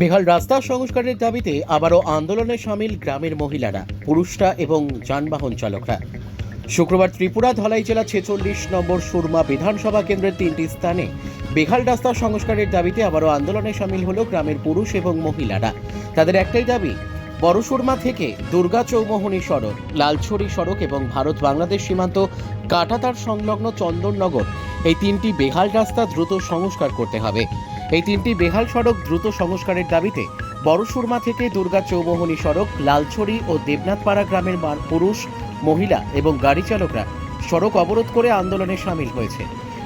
বেহাল রাস্তা সংস্কারের দাবিতে আবারও আন্দোলনে সামিল গ্রামের মহিলারা, পুরুষরা এবং যানবাহন চালকরা। শুক্রবার ত্রিপুরা ধলাই জেলা ছেচল্লিশ নম্বর সুরমা বিধানসভা কেন্দ্রের তিনটি স্থানে বেহাল রাস্তা সংস্কারের দাবিতে আবারও আন্দোলনে সামিল হলো গ্রামের পুরুষ এবং মহিলারা। তাদের একটাই দাবি, বড় সুরমা থেকে দুর্গা চৌমোহনী সড়ক, লালছড়ি সড়ক এবং ভারত বাংলাদেশ সীমান্ত কাটাতার সংলগ্ন চন্দননগর এই তিনটি বেহাল রাস্তা দ্রুত সংস্কার করতে হবে। এই তিনটি বেহাল সড়ক দ্রুত সংস্কারের দাবিতে বড় সুরমা থেকে দুর্গা চৌমোহনী সড়ক, লালছড়ি ও দেবনাথপাড়া গ্রামের পুরুষ, মহিলা এবং গাড়ি চালকরা সড়ক অবরোধ করে আন্দোলনে সামিল হয়েছে।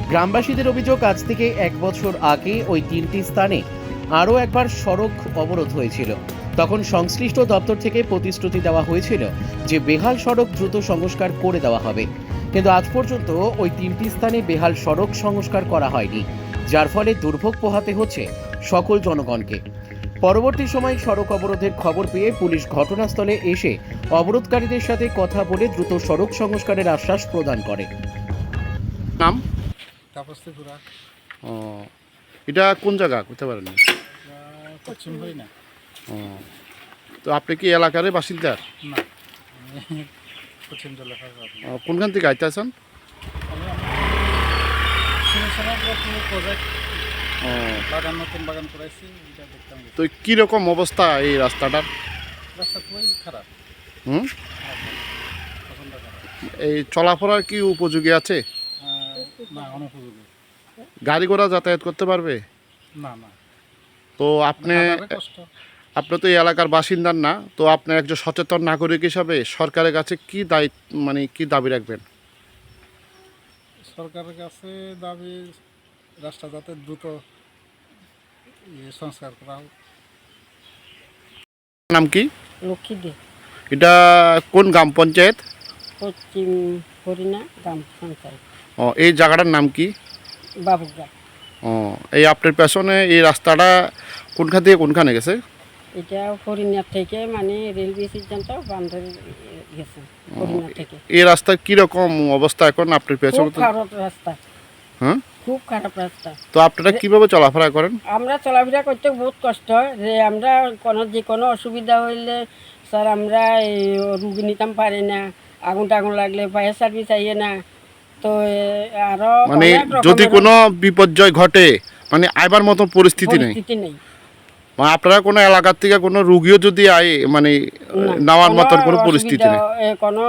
গ্রামবাসীদের অভিযোগ, আজ থেকে এক বছর আগে ওই তিনটি স্থানে আরও একবার সড়ক অবরোধ হয়েছিল। তখন সংশ্লিষ্ট দপ্তর থেকে প্রতিশ্রুতি দেওয়া হয়েছিল যে বেহাল সড়ক দ্রুত সংস্কার করে দেওয়া হবে। কিন্তু আজ পর্যন্ত ওই তিনটি স্থানে বেহাল সড়ক সংস্কার করা হয়নি। যার ফলে দুর্ভোগ পোহাতে হচ্ছে সকল জনগণকে। পরবর্তী সময় সড়ক অবরোধের খবর পেয়ে পুলিশ ঘটনাস্থলে এসে অবরোধকারীদের সাথে কথা বলে দ্রুত সড়ক সংস্কারের আশ্বাস প্রদান করে। নাম? ও এটা কোন জায়গা? করতে পারেন পশ্চিম হই না ও তো আপনি কি এলাকার বাসিন্দার? না পশ্চিম জেলার কোনখান থেকে আইতে আছেন বাগান নতুন বাগান করাইছি। তো কীরকম অবস্থা এই রাস্তাটার? রাস্তা খুবই খারাপ। হুম? এই চলাফেরার কি উপযোগী আছে? না গাড়ি ঘোড়া যাতায়াত করতে পারবে? না না। তো আপনি আপনি তো এই এলাকার বাসিন্দার না তো আপনি একজন সচেতন নাগরিক হিসাবে সরকারের কাছে কি দায়িত্ব মানে কি দাবি রাখবেন? সরকারের কাছে দাবি রাস্তা যাতে দ্রুত ইয়ে সংস্কার করা হোক। নাম কি? লক্ষ্মী দে। এটা কোন গ্রাম পঞ্চায়েত? পশ্চিম হরিণা গ্রাম পঞ্চায়েত। ও এই জায়গাটার নাম কি? বাবুগা ও এই আপনার পেছনে এই রাস্তাটা কোনখান থেকে কোনখানে গেছে? এটা থেকে মানে রেলওয়ে গেছে থেকে। এই কীরকম অবস্থা এখন আপনার খুব পেছনে তো খারাপ রাস্তা। হ্যাঁ? খুব খারাপ রাস্তা। তো আপনারা কীভাবে চলাফেরা করেন? আমরা চলাফেরা করতে বহুত কষ্ট হয়। যে আমরা কোনো যে কোনো অসুবিধা হইলে স্যার আমরা এই রুগী নিতাম পারি না। আগুন টাগুন লাগলে ফায়ার সার্ভিস আইয়ে না। তো আরও মানে যদি কোনো বিপর্যয় ঘটে মানে আইবার মতো পরিস্থিতি নেই। মানে আপনারা কোনো এলাকার থেকে কোনো রুগীও যদি আয় মানে নেওয়ার মতন কোনো পরিস্থিতি নেই? কোনো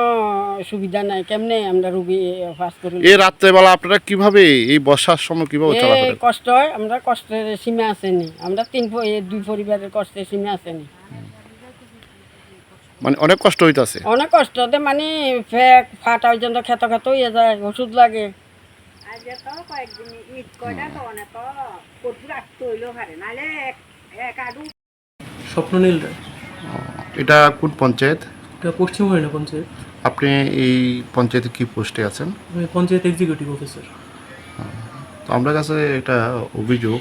সুবিধা নাই। কেমনে আমরা রুগী ফাঁস করি এই রাত্রেবেলা আপনারা কীভাবে এই বর্ষার সময় কীভাবে চলাফেরা করেন? কষ্ট হয় আমরা কষ্টের সীমা আসেনি। আমরা তিন দুই পরিবারের কষ্টের সীমা আসেনি। মানে অনেক কষ্ট হইতাছে? অনেক কষ্ট হতে মানে ফেক ফাটা পর্যন্ত খেত খেত হয়ে যায় ওষুধ লাগে। স্বপ্ননীল রায় এটা কোন পঞ্চায়েত? এটা পশ্চিম হরিণা পঞ্চায়েত। আপনি এই পঞ্চায়েতে কি পোস্টে আছেন? আমি পঞ্চায়েত এক্সিকিউটিভ অফিসার তো আমরা কাছে একটা অভিযোগ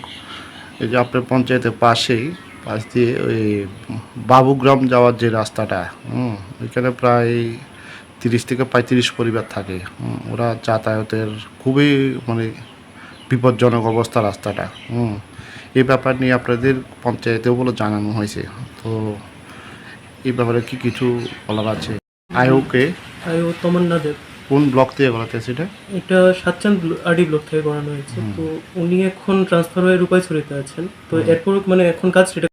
এই যে আপনার পঞ্চায়েতের পাশেই পাশ দিয়ে ওই বাবুগ্রাম যাওয়ার যে রাস্তাটা হুম ওইখানে প্রায় তিরিশ থেকে পঁয়ত্রিশ পরিবার থাকে ওরা যাতায়াতের খুবই মানে বিপজ্জনক অবস্থা রাস্তাটা হুম। এই ব্যাপার নিয়ে আপনাদের পঞ্চায়েতেও বলে জানানো হয়েছে। তো এই ব্যাপারে কি কিছু বলার আছে? আয়োকে আয়ো ও তমান্না দেব কোন ব্লক থেকে করাতে সেটা এটা? সাতচান আডি ব্লক থেকে করানো হয়েছে। তো উনি এখন ট্রান্সফার হয়ে রূপাই ছড়িতে আছেন। তো এরপর মানে এখন কাজ সেটা